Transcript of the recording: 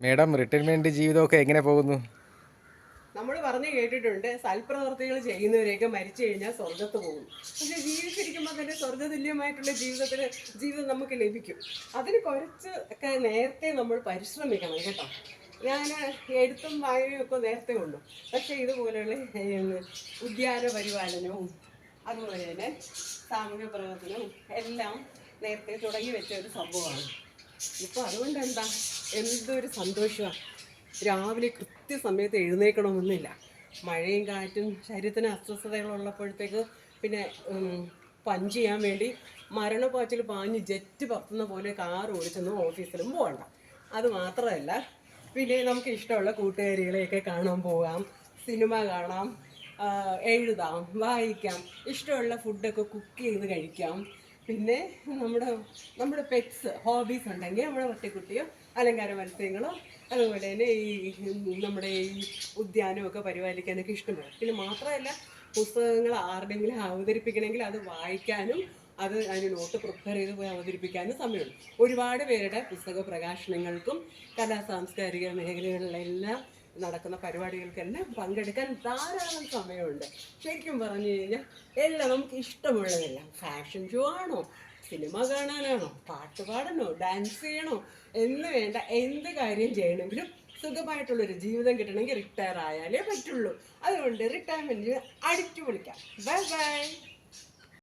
Madam retirement ജീവിതമൊക്കെ എങ്ങനെ പോകുന്നു? നമ്മൾ പറഞ്ഞു കേട്ടിട്ടുണ്ട് സൽപ്രവർത്തികൾ ചെയ്യുന്നവരെയൊക്കെ മരിച്ചു കഴിഞ്ഞാൽ സ്വർഗത്ത് പോകും. പക്ഷെ ജീവിച്ചിരിക്കുമ്പോൾ തന്നെ സ്വർഗതുല്യമായിട്ടുള്ള ജീവിതത്തിന് ജീവിതം നമുക്ക് ലഭിക്കും. അതിന് കുറച്ച് ഒക്കെ നേരത്തെ നമ്മൾ പരിശ്രമിക്കണം കേട്ടോ. ഞാൻ എഴുത്തും വായനയും ഒക്കെ നേരത്തെ ഉള്ളു. പക്ഷേ ഇതുപോലെയുള്ള ഉദ്യാന പരിപാലനവും അതുപോലെ തന്നെ സാമൂഹ്യ പ്രവർത്തനവും എല്ലാം നേരത്തെ തുടങ്ങി വെച്ച ഒരു സംഭവമാണ്. ഇപ്പോൾ അതുകൊണ്ട് എന്താ എന്തൊരു സന്തോഷമാണ് രാവിലെ കൃത്യസമയത്ത് എഴുന്നേക്കണമെന്നില്ല. മഴയും കാറ്റും ശരീരത്തിന് അസ്വസ്ഥതകളുള്ളപ്പോഴത്തേക്ക് പിന്നെ പഞ്ച് ചെയ്യാൻ വേണ്ടി മരണപ്പാച്ചിൽ പാഞ്ഞ് ജെറ്റ് പറത്തുന്ന പോലെ കാർ ഓടിച്ചൊന്നും ഓഫീസിലും പോകണ്ട. അത് മാത്രമല്ല പിന്നെ നമുക്ക് ഇഷ്ടമുള്ള കൂട്ടുകാരികളെയൊക്കെ കാണാൻ പോകാം സിനിമ കാണാം എഴുതാം വായിക്കാം ഇഷ്ടമുള്ള ഫുഡൊക്കെ കുക്ക് ചെയ്ത് കഴിക്കാം. പിന്നെ നമ്മുടെ നമ്മുടെ പെറ്റ്സ് ഹോബീസ് ഉണ്ടെങ്കിൽ നമ്മുടെ വട്ടിക്കുട്ടിയോ അലങ്കാര മത്സ്യങ്ങളോ അതുപോലെ തന്നെ ഈ നമ്മുടെ ഈ ഉദ്യാനമൊക്കെ പരിപാലിക്കാനൊക്കെ ഇഷ്ടമാണ്. പിന്നെ മാത്രമല്ല പുസ്തകങ്ങൾ ആരുടെങ്കിലും അവതരിപ്പിക്കണമെങ്കിൽ അത് വായിക്കാനും അത് അതിന് നോട്ട് പ്രിപ്പയർ ചെയ്ത് പോയി അവതരിപ്പിക്കാനും സമയമുണ്ട്. ഒരുപാട് പേരുടെ പുസ്തക പ്രകാശനങ്ങൾക്കും കലാ സാംസ്കാരിക മേഖലകളിലെല്ലാം നടക്കുന്ന പരിപാടികൾക്കെല്ലാം പങ്കെടുക്കാൻ ധാരാളം സമയമുണ്ട്. ശരിക്കും പറഞ്ഞു കഴിഞ്ഞാൽ എല്ലാം നമുക്ക് ഇഷ്ടമുള്ളതല്ല ഫാഷൻ ഷോ ആണോ സിനിമ കാണാനാണോ പാട്ട് പാടണോ ഡാൻസ് ചെയ്യണോ എന്ന് വേണ്ട എന്ത് കാര്യം ചെയ്യണമെങ്കിലും സുഖമായിട്ടുള്ളൊരു ജീവിതം കിട്ടണമെങ്കിൽ റിട്ടയർ ആയാലേ പറ്റുള്ളൂ. അതുകൊണ്ട് റിട്ടയർമെന്റിന് അടിച്ചു പൊളിക്കാം ബൈ ബൈ